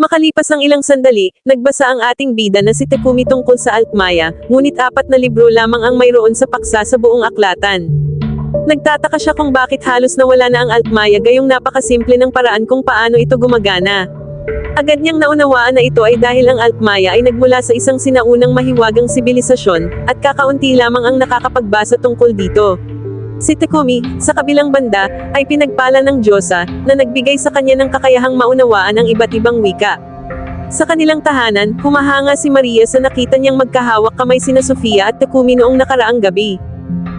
Makalipas ang ilang sandali, nagbasa ang ating bida na si Takumi tungkol sa Altmaya, ngunit apat na libro lamang ang mayroon sa paksa sa buong aklatan. Nagtataka siya kung bakit halos nawala na ang Altmaya gayong napakasimple ng paraan kung paano ito gumagana. Agad niyang naunawaan na ito ay dahil ang Altmaya ay nagmula sa isang sinaunang mahiwagang sibilisasyon, at kakaunti lamang ang nakakapagbasa tungkol dito. Si Takumi, sa kabilang banda, ay pinagpala ng Diyosa, na nagbigay sa kanya ng kakayahang maunawaan ang iba't ibang wika. Sa kanilang tahanan, humahanga si Maria sa nakita niyang magkahawak kamay sina Sofia at Takumi noong nakaraang gabi.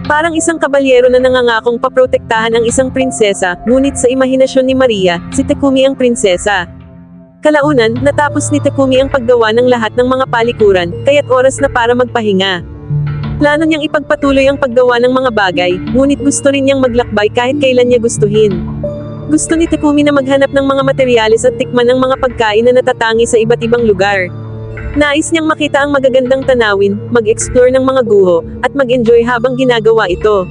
Parang isang kabalyero na nangangakong paprotektahan ang isang prinsesa, ngunit sa imahinasyon ni Maria, si Takumi ang prinsesa. Kalaunan, natapos ni Takumi ang paggawa ng lahat ng mga palikuran, kaya't oras na para magpahinga. Plano niyang ipagpatuloy ang paggawa ng mga bagay, ngunit gusto rin niyang maglakbay kahit kailan niya gustuhin. Gusto ni Takumi na maghanap ng mga materyales at tikman ng mga pagkain na natatangi sa iba't ibang lugar. Nais niyang makita ang magagandang tanawin, mag-explore ng mga guho, at mag-enjoy habang ginagawa ito.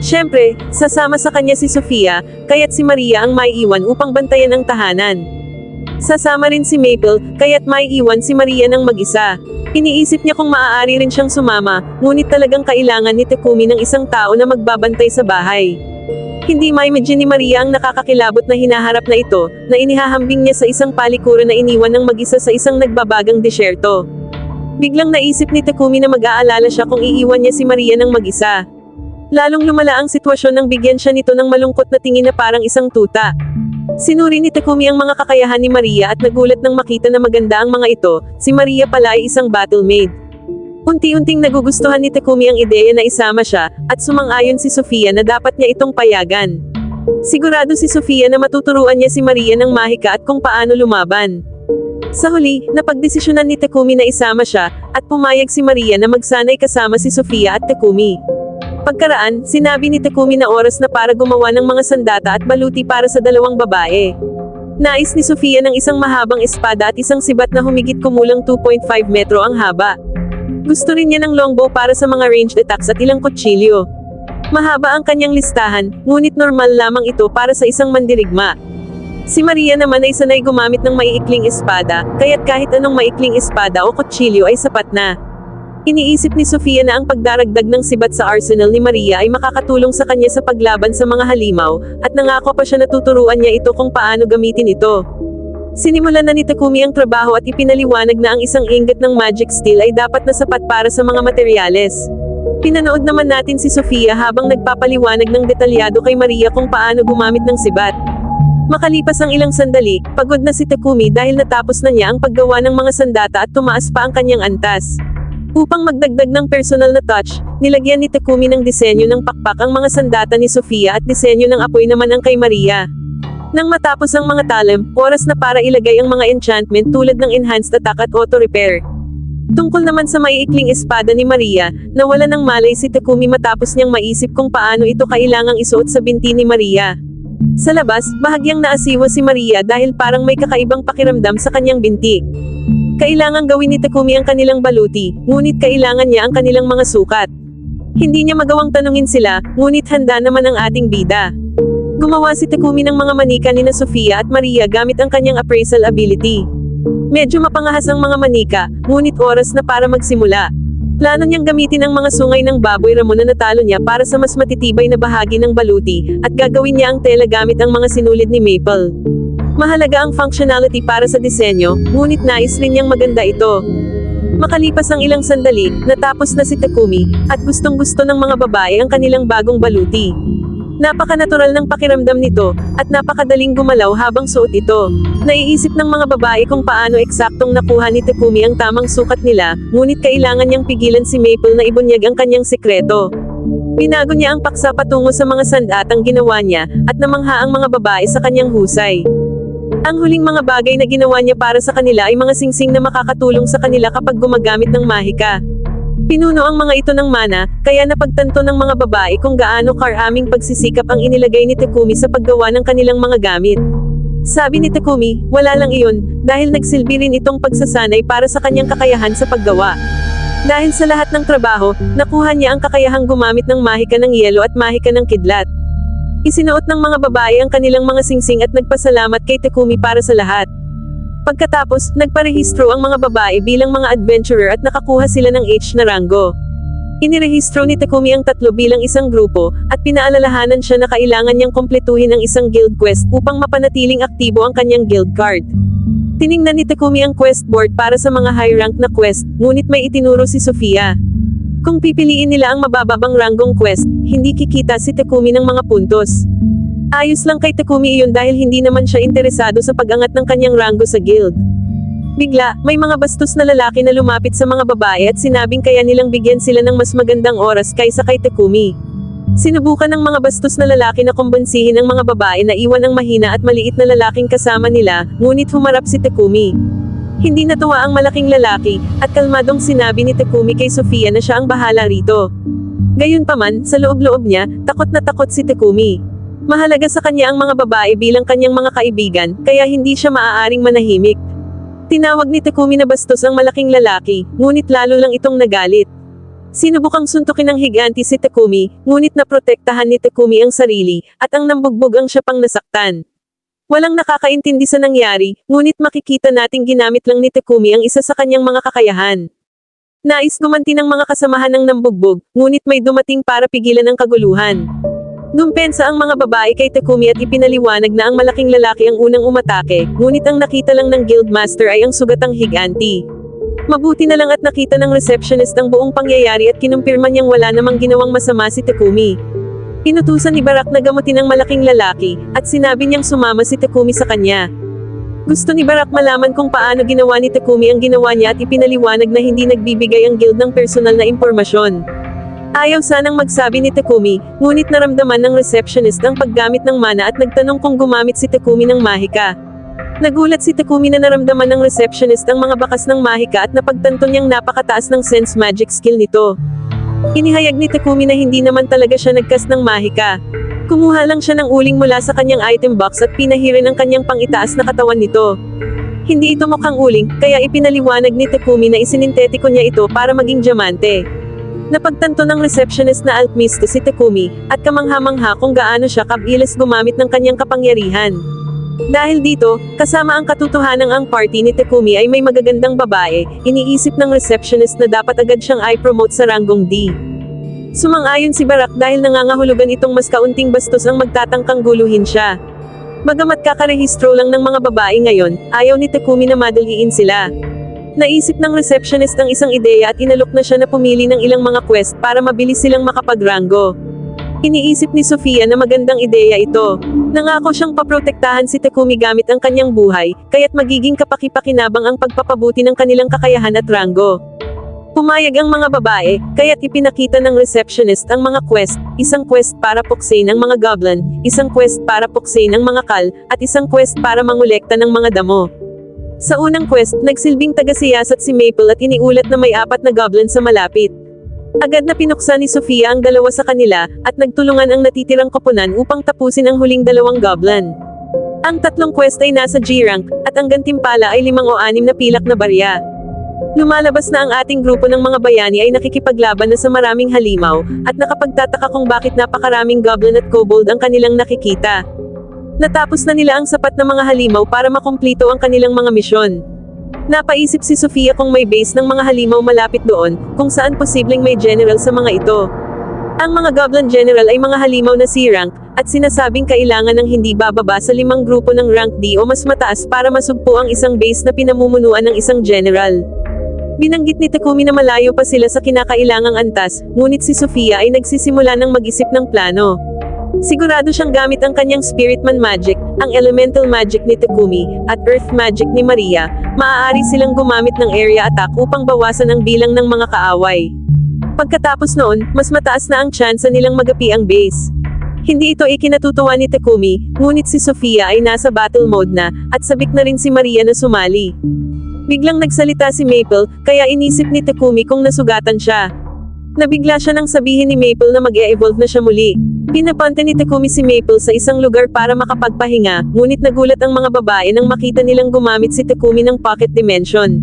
Siyempre, sasama sa kanya si Sofia, kaya't si Maria ang maiiwan upang bantayan ang tahanan. Sasama rin si Maple, kaya't maiiwan si Maria ng mag-isa. Iniisip niya kung maaari rin siyang sumama, ngunit talagang kailangan ni Takumi ng isang tao na magbabantay sa bahay. Hindi maimagine ni Maria ang nakakakilabot na hinaharap na ito, na inihahambing niya sa isang palikuran na iniwan ng mag-isa sa isang nagbabagang disyerto. Biglang naisip ni Takumi na mag-aalala siya kung iiwan niya si Maria ng mag-isa. Lalong lumala ang sitwasyon nang bigyan siya nito ng malungkot na tingin na parang isang tuta. Sinuri ni Takumi ang mga kakayahan ni Maria at nagulat nang makita na maganda ang mga ito, si Maria pala ay isang battle maid. Unti-unting nagugustuhan ni Takumi ang ideya na isama siya, at sumang-ayon si Sofia na dapat niya itong payagan. Sigurado si Sofia na matuturuan niya si Maria ng mahika at kung paano lumaban. Sa huli, napagdesisyonan ni Takumi na isama siya, at pumayag si Maria na magsanay kasama si Sofia at Takumi. Pagkaraan, sinabi ni Takumi na oras na para gumawa ng mga sandata at baluti para sa dalawang babae. Nais ni Sofia ng isang mahabang espada at isang sibat na humigit kumulang 2.5 metro ang haba. Gusto rin niya ng longbow para sa mga ranged attacks at ilang kutsilyo. Mahaba ang kanyang listahan, ngunit normal lamang ito para sa isang mandirigma. Si Maria naman ay sanay gumamit ng maiikling espada, kaya't kahit anong maikling espada o kutsilyo ay sapat na. Iniisip ni Sofia na ang pagdaragdag ng sibat sa arsenal ni Maria ay makakatulong sa kanya sa paglaban sa mga halimaw, at nangako pa siya na tuturuan niya ito kung paano gamitin ito. Sinimulan na ni Takumi ang trabaho at ipinaliwanag na ang isang ingot ng magic steel ay dapat na sapat para sa mga materyales. Pinanood naman natin si Sofia habang nagpapaliwanag ng detalyado kay Maria kung paano gumamit ng sibat. Makalipas ang ilang sandali, pagod na si Takumi dahil natapos na niya ang paggawa ng mga sandata at tumaas pa ang kanyang antas. Upang magdagdag ng personal na touch, nilagyan ni Takumi ng disenyo ng pakpak ang mga sandata ni Sofia at disenyo ng apoy naman ang kay Maria. Nang matapos ang mga talem, oras na para ilagay ang mga enchantment tulad ng enhanced attack at auto repair. Tungkol naman sa maiikling espada ni Maria, nawala ng malay si Takumi matapos niyang maisip kung paano ito kailangang isuot sa binti ni Maria. Sa labas, bahagyang naasiwa si Maria dahil parang may kakaibang pakiramdam sa kanyang binti. Kailangang gawin ni Takumi ang kanilang baluti, ngunit kailangan niya ang kanilang mga sukat. Hindi niya magawang tanungin sila, ngunit handa naman ang ating bida. Gumawa si Takumi ng mga manika ni na Sofia at Maria gamit ang kanyang appraisal ability. Medyo mapangahas ang mga manika, ngunit oras na para magsimula. Plano niyang gamitin ang mga sungay ng baboy ramon na natalo niya para sa mas matitibay na bahagi ng baluti, at gagawin niya ang tela gamit ang mga sinulid ni Maple. Mahalaga ang functionality para sa disenyo, ngunit nais rin niyang maganda ito. Makalipas ang ilang sandali, natapos na si Takumi, at gustong gusto ng mga babae ang kanilang bagong baluti. Napaka-natural ng pakiramdam nito, at napakadaling gumalaw habang suot ito. Naiisip ng mga babae kung paano eksaktong nakuha ni Takumi ang tamang sukat nila, ngunit kailangan niyang pigilan si Maple na ibunyag ang kanyang sikreto. Binago niya ang paksa patungo sa mga sandatang ginawa niya, at namangha ang mga babae sa kanyang husay. Ang huling mga bagay na ginawa niya para sa kanila ay mga singsing na makakatulong sa kanila kapag gumagamit ng mahika. Pinuno ang mga ito ng mana, kaya napagtanto ng mga babae kung gaano karaming pagsisikap ang inilagay ni Takumi sa paggawa ng kanilang mga gamit. Sabi ni Takumi, wala lang iyon, dahil nagsilbi rin itong pagsasanay para sa kanyang kakayahan sa paggawa. Dahil sa lahat ng trabaho, nakuha niya ang kakayahang gumamit ng mahika ng yelo at mahika ng kidlat. Isinuot ng mga babae ang kanilang mga singsing at nagpasalamat kay Takumi para sa lahat. Pagkatapos, nagparehistro ang mga babae bilang mga adventurer at nakakuha sila ng H na rango. Inirehistro ni Takumi ang tatlo bilang isang grupo, at pinaalalahanan siya na kailangan niyang kumpletuhin ang isang guild quest upang mapanatiling aktibo ang kanyang guild card. Tiningnan ni Takumi ang quest board para sa mga high rank na quest, ngunit may itinuro si Sofia. Kung pipiliin nila ang mabababang ranggong quest, hindi kikita si Takumi ng mga puntos. Ayos lang kay Takumi iyon dahil hindi naman siya interesado sa pag-angat ng kanyang ranggo sa guild. Bigla, may mga bastos na lalaki na lumapit sa mga babae at sinabing kaya nilang bigyan sila ng mas magandang oras kaysa kay Takumi. Sinubukan ng mga bastos na lalaki na kumbansihin ang mga babae na iwan ang mahina at maliit na lalaking kasama nila, ngunit humarap si Takumi. Hindi natuwa ang malaking lalaki, at kalmadong sinabi ni Takumi kay Sofia na siya ang bahala rito. Gayunpaman, sa loob-loob niya, takot na takot si Takumi. Mahalaga sa kanya ang mga babae bilang kanyang mga kaibigan, kaya hindi siya maaaring manahimik. Tinawag ni Takumi na bastos ang malaking lalaki, ngunit lalo lang itong nagalit. Sinubukang suntukin ng higanti si Takumi, ngunit naprotektahan ni Takumi ang sarili, at ang nambugbog ang siya pang nasaktan. Walang nakakaintindi sa nangyari, ngunit makikita nating ginamit lang ni Takumi ang isa sa kanyang mga kakayahan. Nais gumanti ng mga kasamahan ng nambugbog, ngunit may dumating para pigilan ang kaguluhan. Dumpensa ang mga babae kay Takumi at ipinaliwanag na ang malaking lalaki ang unang umatake, ngunit ang nakita lang ng guildmaster ay ang sugatang higanti. Mabuti na lang at nakita ng receptionist ang buong pangyayari at kinumpirma niyang wala namang ginawang masama si Takumi. Inutusan ni Barak na gamutin ang malaking lalaki, at sinabi niyang sumama si Takumi sa kanya. Gusto ni Barak malaman kung paano ginawa ni Takumi ang ginawa niya at ipinaliwanag na hindi nagbibigay ang guild ng personal na impormasyon. Ayaw sanang magsabi ni Takumi, ngunit naramdaman ng receptionist ang paggamit ng mana at nagtanong kung gumamit si Takumi ng mahika. Nagulat si Takumi na naramdaman ng receptionist ang mga bakas ng mahika at napagtanto niyang napakataas ng sense magic skill nito. Inihayag ni Takumi na hindi naman talaga siya nagkas ng mahika. Kumuha lang siya ng uling mula sa kanyang item box at pinahirin ang kanyang pangitaas na katawan nito. Hindi ito mukhang uling, kaya ipinaliwanag ni Takumi na isinintetiko niya ito para maging diamante. Napagtanto ng receptionist na alchemist si Takumi, at kamangha-mangha kung gaano siya kabilis gumamit ng kanyang kapangyarihan. Dahil dito, kasama ang katotohanang ang party ni Takumi ay may magagandang babae, iniisip ng receptionist na dapat agad siyang i-promote sa ranggong D. Sumang-ayon si Barak dahil nangangahulugan itong mas kaunting bastos ang magtatangkang guluhin siya. Bagamat kakarehistro lang ng mga babae ngayon, ayaw ni Takumi na madaliin sila. Naisip ng receptionist ang isang ideya at inalok na siya na pumili ng ilang mga quest para mabilis silang makapagrango. Iniisip ni Sofia na magandang ideya ito. Nangako siyang paprotektahan si Takumi gamit ang kanyang buhay, kaya't magiging kapakipakinabang ang pagpapabuti ng kanilang kakayahan at rango. Pumayag ang mga babae, kaya't ipinakita ng receptionist ang mga quest, isang quest para puksain ang mga goblin, isang quest para puksain ang mga kal, at isang quest para mangolekta ng mga damo. Sa unang quest, nagsilbing tagasiyasat si Maple at iniulat na may apat na goblin sa malapit. Agad na pinuksa ni Sofia ang dalawa sa kanila, at nagtulungan ang natitirang koponan upang tapusin ang huling dalawang goblin. Ang tatlong quest ay nasa G-rank, at ang gantimpala ay limang o anim na pilak na barya. Lumalabas na ang ating grupo ng mga bayani ay nakikipaglaban na sa maraming halimaw, at nakapagtataka kung bakit napakaraming goblin at kobold ang kanilang nakikita. Natapos na nila ang sapat na mga halimaw para makumplito ang kanilang mga misyon. Napaisip si Sofia kung may base ng mga halimaw malapit doon, kung saan posibleng may general sa mga ito. Ang mga Goblin General ay mga halimaw na C-rank, at sinasabing kailangan ng hindi bababa sa limang grupo ng rank D o mas mataas para masugpo ang isang base na pinamumunuan ng isang general. Binanggit ni Takumi na malayo pa sila sa kinakailangang antas, ngunit si Sofia ay nagsisimula ng mag-isip ng plano. Sigurado siyang gamit ang kanyang Spiritman Magic, ang Elemental Magic ni Takumi, at Earth Magic ni Maria, maaari silang gumamit ng area attack upang bawasan ang bilang ng mga kaaway. Pagkatapos noon, mas mataas na ang tsansa nilang magapi ang base. Hindi ito ikinatutuwa ni Takumi, ngunit si Sofia ay nasa battle mode na, at sabik na rin si Maria na sumali. Biglang nagsalita si Maple, kaya inisip ni Takumi kung nasugatan siya. Nabigla siya nang sabihin ni Maple na mag-e-evolve na siya muli. Pinapunta ni Takumi si Maple sa isang lugar para makapagpahinga, ngunit nagulat ang mga babae nang makita nilang gumamit si Takumi ng pocket dimension.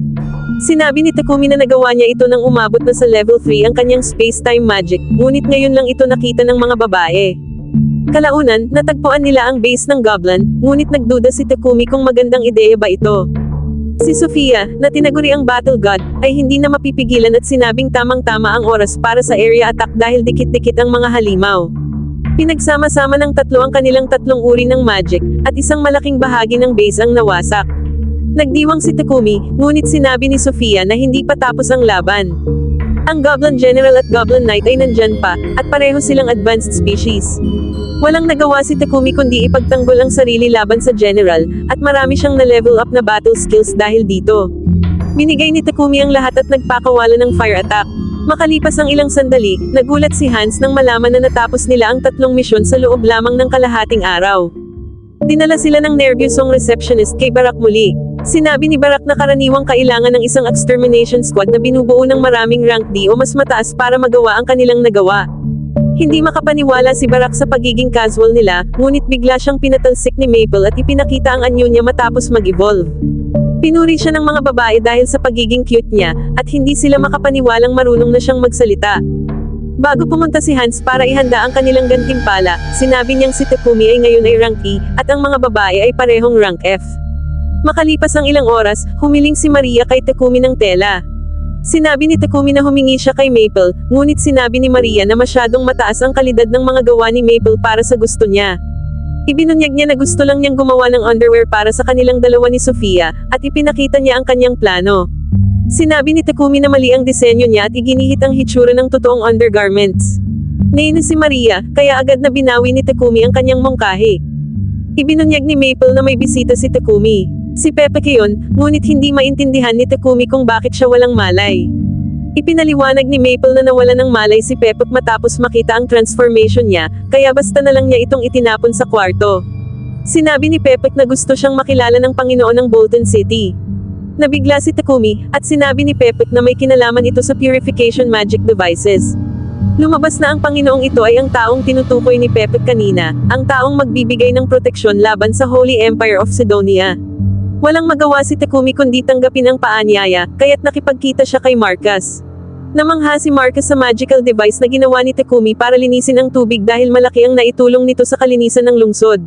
Sinabi ni Takumi na nagawa niya ito nang umabot na sa level 3 ang kanyang space-time magic, ngunit ngayon lang ito nakita ng mga babae. Kalaunan, natagpuan nila ang base ng goblin, ngunit nagduda si Takumi kung magandang ideya ba ito. Si Sofia, na tinaguri ang Battle God, ay hindi na mapipigilan at sinabing tamang-tama ang oras para sa area attack dahil dikit-dikit ang mga halimaw. Pinagsama-sama ng tatlo ang kanilang tatlong uri ng magic, at isang malaking bahagi ng base ang nawasak. Nagdiwang si Takumi, ngunit sinabi ni Sofia na hindi pa tapos ang laban. Ang Goblin General at Goblin Knight ay nandyan pa, at pareho silang advanced species. Walang nagawa si Takumi kundi ipagtanggol ang sarili laban sa General, at marami siyang na-level up na battle skills dahil dito. Binigay ni Takumi ang lahat at nagpakawala ng fire attack. Makalipas ang ilang sandali, nagulat si Hans nang malaman na natapos nila ang tatlong misyon sa loob lamang ng kalahating araw. Dinala sila ng nervyosong receptionist kay Barak muli. Sinabi ni Barak na karaniwang kailangan ng isang extermination squad na binubuo ng maraming rank D o mas mataas para magawa ang kanilang nagawa. Hindi makapaniwala si Barak sa pagiging casual nila, ngunit bigla siyang pinatalsik ni Maple at ipinakita ang anyo niya matapos mag-evolve. Pinuri siya ng mga babae dahil sa pagiging cute niya, at hindi sila makapaniwalang marunong na siyang magsalita. Bago pumunta si Hans para ihanda ang kanilang gantimpala, sinabi niyang si Takumi ay ngayon ay rank E, at ang mga babae ay parehong rank F. Makalipas ang ilang oras, humiling si Maria kay Takumi ng tela. Sinabi ni Takumi na humingi siya kay Maple, ngunit sinabi ni Maria na masyadong mataas ang kalidad ng mga gawa ni Maple para sa gusto niya. Ibinunyag niya na gusto lang niyang gumawa ng underwear para sa kanilang dalawa ni Sofia, at ipinakita niya ang kanyang plano. Sinabi ni Takumi na mali ang disenyo niya at iginihit ang hitsura ng totoong undergarments. Nainis si Maria, kaya agad na binawi ni Takumi ang kanyang mungkahi. Ibinunyag ni Maple na may bisita si Takumi. Si Pepe yon, ngunit hindi maintindihan ni Takumi kung bakit siya walang malay. Ipinaliwanag ni Maple na nawala ng malay si Pepek matapos makita ang transformation niya, kaya basta na lang niya itong itinapon sa kwarto. Sinabi ni Pepek na gusto siyang makilala ng Panginoon ng Bolton City. Nabigla si Takumi, at sinabi ni Pepek na may kinalaman ito sa purification magic devices. Lumabas na ang Panginoong ito ay ang taong tinutukoy ni Pepek kanina, ang taong magbibigay ng proteksyon laban sa Holy Empire of Sidonia. Walang magawa si Takumi kundi tanggapin ang paanyaya, kaya't nakipagkita siya kay Marcus. Namangha si Marcus sa magical device na ginawa ni Takumi para linisin ang tubig dahil malaki ang naitulong nito sa kalinisan ng lungsod.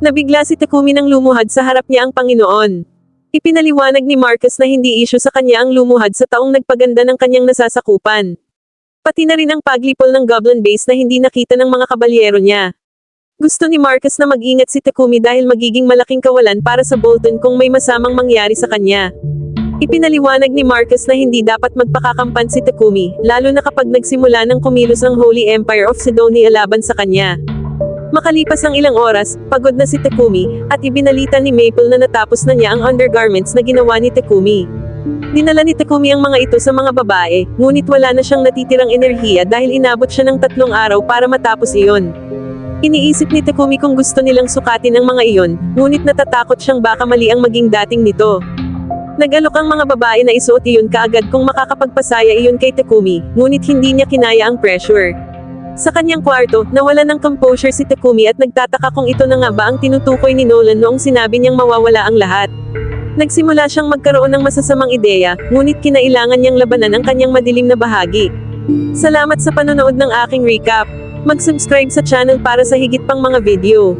Nabigla si Takumi nang lumuhad sa harap niya ang Panginoon. Ipinaliwanag ni Marcus na hindi isyo sa kanya ang lumuhad sa taong nagpaganda ng kanyang nasasakupan. Pati na rin ang paglipol ng Goblin Base na hindi nakita ng mga kabalyero niya. Gusto ni Marcus na mag-ingat si Takumi dahil magiging malaking kawalan para sa Bolton kung may masamang mangyari sa kanya. Ipinaliwanag ni Marcus na hindi dapat magpakakampan si Takumi, lalo na kapag nagsimula ng kumilos ang Holy Empire of Sidonia laban sa kanya. Makalipas ang ilang oras, pagod na si Takumi, at ibinalita ni Maple na natapos na niya ang undergarments na ginawa ni Takumi. Dinala ni Takumi ang mga ito sa mga babae, ngunit wala na siyang natitirang enerhiya dahil inabot siya ng tatlong araw para matapos iyon. Iniisip ni Takumi kung gusto nilang sukatin ang mga iyon, ngunit natatakot siyang baka mali ang maging dating nito. Nag-alok ang mga babae na isuot iyon kaagad kung makakapagpasaya iyon kay Takumi, ngunit hindi niya kinaya ang pressure. Sa kanyang kwarto, nawala ng composure si Takumi at nagtataka kung ito na nga ba ang tinutukoy ni Nolan noong sinabi niyang mawawala ang lahat. Nagsimula siyang magkaroon ng masasamang ideya, ngunit kinailangan niyang labanan ang kanyang madilim na bahagi. Salamat sa panonood ng aking recap. Mag-subscribe sa channel para sa higit pang mga video.